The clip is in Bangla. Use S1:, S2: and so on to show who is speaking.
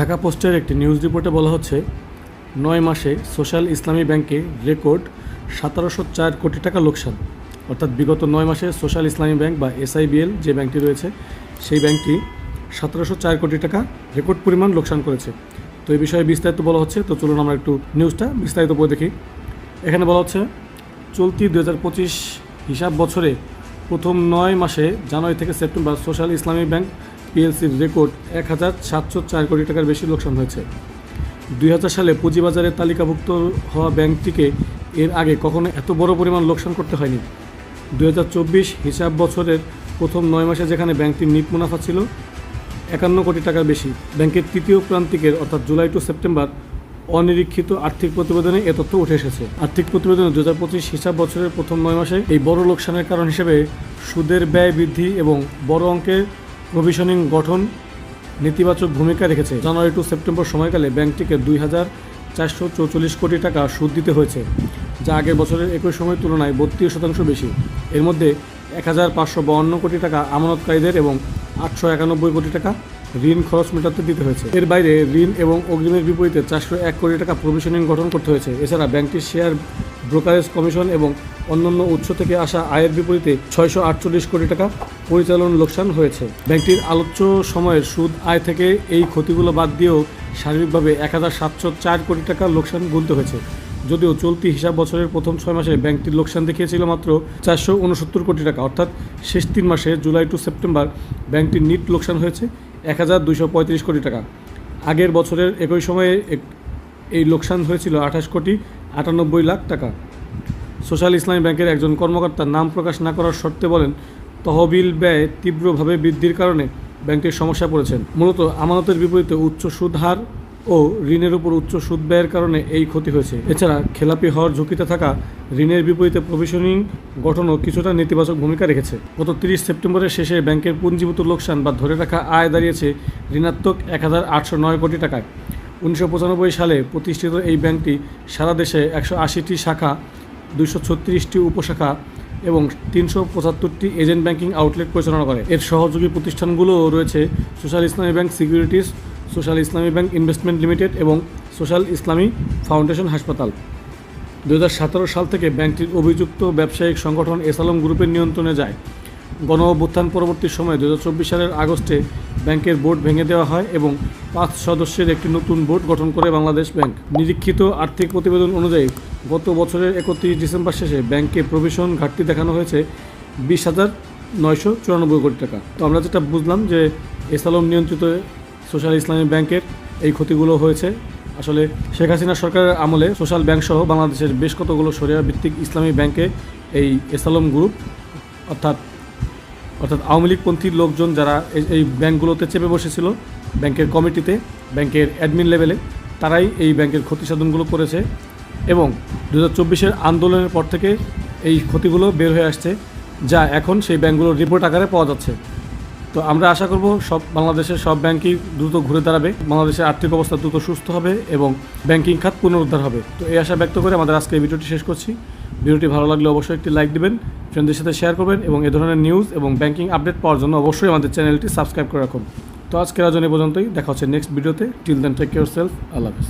S1: ঢাকা পোস্টের একটি নিউজ রিপোর্টে বলা হচ্ছে, নয় মাসে সোশ্যাল ইসলামী ব্যাংকে রেকর্ড সতেরোশো চার কোটি টাকা লোকসান। অর্থাৎ বিগত নয় মাসে সোশ্যাল ইসলামী ব্যাংক বা এসআইবিএল যে ব্যাংকটি রয়েছে, সেই ব্যাংকটি সতেরোশো চার কোটি টাকা রেকর্ড পরিমাণ লোকসান করেছে। তো এই বিষয়ে বিস্তারিত বলা হচ্ছে, তো চলুন আমরা একটু নিউজটা বিস্তারিত পড়ে দেখি। এখানে বলা হচ্ছে, চলতি দু হাজার পঁচিশ হিসাব বছরে প্রথম নয় মাসে জানুয়ারি থেকে সেপ্টেম্বর সোশ্যাল ইসলামী ব্যাংক পিএলসির রেকর্ড এক হাজার সাতশো চার কোটি টাকার বেশি লোকসান হয়েছে। দুই হাজার সালে পুঁজিবাজারে তালিকাভুক্ত হওয়া ব্যাংকটিকে এর আগে কখনো এত বড় পরিমাণ লোকসান করতে হয়নি। দুই হাজার চব্বিশ হিসাব বছরের প্রথম নয় মাসে যেখানে ব্যাংকটির নিট মুনাফা ছিল, একান্ন কোটি টাকার বেশি। ব্যাংকের তৃতীয় প্রান্তিকের অর্থাৎ জুলাই টু সেপ্টেম্বর অনিরীক্ষিত আর্থিক প্রতিবেদনে এ তথ্য উঠে এসেছে। আর্থিক প্রতিবেদনে দু হাজার পঁচিশ হিসাব বছরের প্রথম নয় মাসে এই বড় লোকসানের কারণ হিসেবে সুদের ব্যয় বৃদ্ধি এবং বড় অঙ্কের প্রভিশনিং গঠন নেতিবাচক ভূমিকা রেখেছে। জানুয়ারি টু সেপ্টেম্বর সময়কালে ব্যাংকটিকে দুই হাজার চারশো চৌচল্লিশ কোটি টাকা সুদ দিতে হয়েছে, যা আগের বছরের একই সময়ের তুলনায় বত্রিশ শতাংশ বেশি। এর মধ্যে এক হাজার পাঁচশো বাউন্ন কোটি টাকা আমানতকারীদের এবং আটশো একানব্বই কোটি টাকা ঋণ খরচ মেটাতে দিতে হয়েছে। এর বাইরে ঋণ এবং অগ্রিমের বিপরীতে চারশো এক কোটি টাকা প্রভিশনিং গঠন করতে হয়েছে। এছাড়া ব্যাংকটির শেয়ার ব্রোকারেজ কমিশন এবং অন্যান্য উৎস থেকে আসা আয়ের বিপরীতে ছয়শো আটচল্লিশ কোটি টাকা পরিচালন লোকসান হয়েছে। ব্যাংকটির আলোচ্য সময়ের সুদ আয় থেকে এই ক্ষতিগুলো বাদ দিয়েও সার্বিকভাবে এক হাজার সাতশো চার কোটি টাকা লোকসান গুনতে হয়েছে। যদিও চলতি হিসাব বছরের প্রথম ছয় মাসে ব্যাংকটির লোকসান দেখিয়েছিল মাত্র চারশো উনসত্তর কোটি টাকা। অর্থাৎ শেষ তিন মাসে জুলাই টু সেপ্টেম্বর ব্যাংকটির নিট লোকসান হয়েছে এক হাজার দুইশো পঁয়ত্রিশ কোটি টাকা। আগের বছরের একই সময়ে এই লোকসান হয়েছিল আঠাশ কোটি আটানব্বই লাখ টাকা। সোশ্যাল ইসলামী ব্যাংকের একজন কর্মকর্তা নাম প্রকাশ না করার শর্তে বলেন, তহবিল ব্যয় তীব্রভাবে বৃদ্ধির কারণে ব্যাংকটির সমস্যা পড়েছেন। মূলত আমানতের বিপরীতে উচ্চ সুদ হার ও ঋণের উপর উচ্চ সুদ ব্যয়ের কারণে এই ক্ষতি হয়েছে। এছাড়া খেলাপি হওয়ার ঝুঁকিতে থাকা ঋণের বিপরীতে প্রভিশনিং গঠনও কিছুটা নেতিবাচক ভূমিকা রেখেছে। গত তিরিশ সেপ্টেম্বরের শেষে ব্যাংকের পুঞ্জীভূত লোকসান বা ধরে রাখা আয় দাঁড়িয়েছে ঋণাত্মক এক হাজার আটশো নয় কোটি টাকায়। উনিশশো পঁচানব্বই সালে প্রতিষ্ঠিত এই ব্যাংকটি সারা দেশে একশো আশিটি শাখা দুশো ছত্রিশটি উপশাখা এবং তিনশো পঁচাত্তরটি এজেন্ট ব্যাংকিং আউটলেট পরিচালনা করে। এর সহযোগী প্রতিষ্ঠানগুলো রয়েছে social Islami bank securities social Islami bank investment limited এবং সোশ্যাল ইসলামী ফাউন্ডেশন হাসপাতাল। দু হাজার সতেরো সাল থেকে ব্যাংকটির অভিযুক্ত ব্যবসায়িক সংগঠন এসালম গ্রুপের নিয়ন্ত্রণে যায়। গণ অভ্যুত্থান পরবর্তী সময়ে দু হাজার চব্বিশ সালের আগস্টে ব্যাংকের বোর্ড ভেঙে দেওয়া হয় এবং পাঁচ সদস্যের একটি নতুন বোর্ড গঠন করে বাংলাদেশ ব্যাংক। নিরীক্ষিত আর্থিক প্রতিবেদন অনুযায়ী গত বছরের একত্রিশ ডিসেম্বর শেষে ব্যাংকে প্রভিশন ঘাটতি দেখানো হয়েছে বিশ হাজার নয়শো চুরানব্বই কোটি টাকা। তো আমরা যেটা বুঝলাম যে এসালম নিয়ন্ত্রিত সোশ্যাল ইসলামী ব্যাংকের এই ক্ষতিগুলো হয়েছে। আসলে শেখ হাসিনা সরকারের আমলে সোশ্যাল ব্যাংক সহ বাংলাদেশের বেশ কতগুলো সরিয়া ভিত্তিক ইসলামী ব্যাংকে এই এসালম গ্রুপ, অর্থাৎ অর্থাৎ আওয়ামী লীগপন্থীর লোকজন যারা এই- ব্যাংকগুলোতে চেপে বসেছিল, ব্যাংকের কমিটিতে, ব্যাংকের অ্যাডমিন লেভেলে তারাই এই ব্যাংকের ক্ষতি সাধনগুলো করেছে এবং দু হাজার আন্দোলনের পর থেকে এই ক্ষতিগুলো বের হয়ে আসছে, যা এখন সেই ব্যাংকগুলোর রিপোর্ট আকারে পাওয়া যাচ্ছে। তো আমরা আশা করব সব, বাংলাদেশের সব ব্যাংকই দ্রুত ঘুরে দাঁড়াবে, বাংলাদেশের আর্থিক অবস্থা দ্রুত সুস্থ হবে এবং ব্যাংকিং খাত পুনরুদ্ধার হবে। তো এই আশা ব্যক্ত করে আমাদের আজকে এই ভিডিওটি শেষ করছি। ভিডিওটি ভালো লাগলে অবশ্যই একটি লাইক দিবেন ফ্রেন্ডদের সাথে শেয়ার করবেন এবং এ ধরনের নিউজ এবং ব্যাংকিং আপডেট পাওয়ার জন্য অবশ্যই আমাদের চ্যানেলটি সাবস্ক্রাইব করে রাখুন। তো আজকের আয়োজন এ পর্যন্তই। দেখা হচ্ছে নেক্সট ভিডিওতে till then take care self আল্লাহ হাফিজ।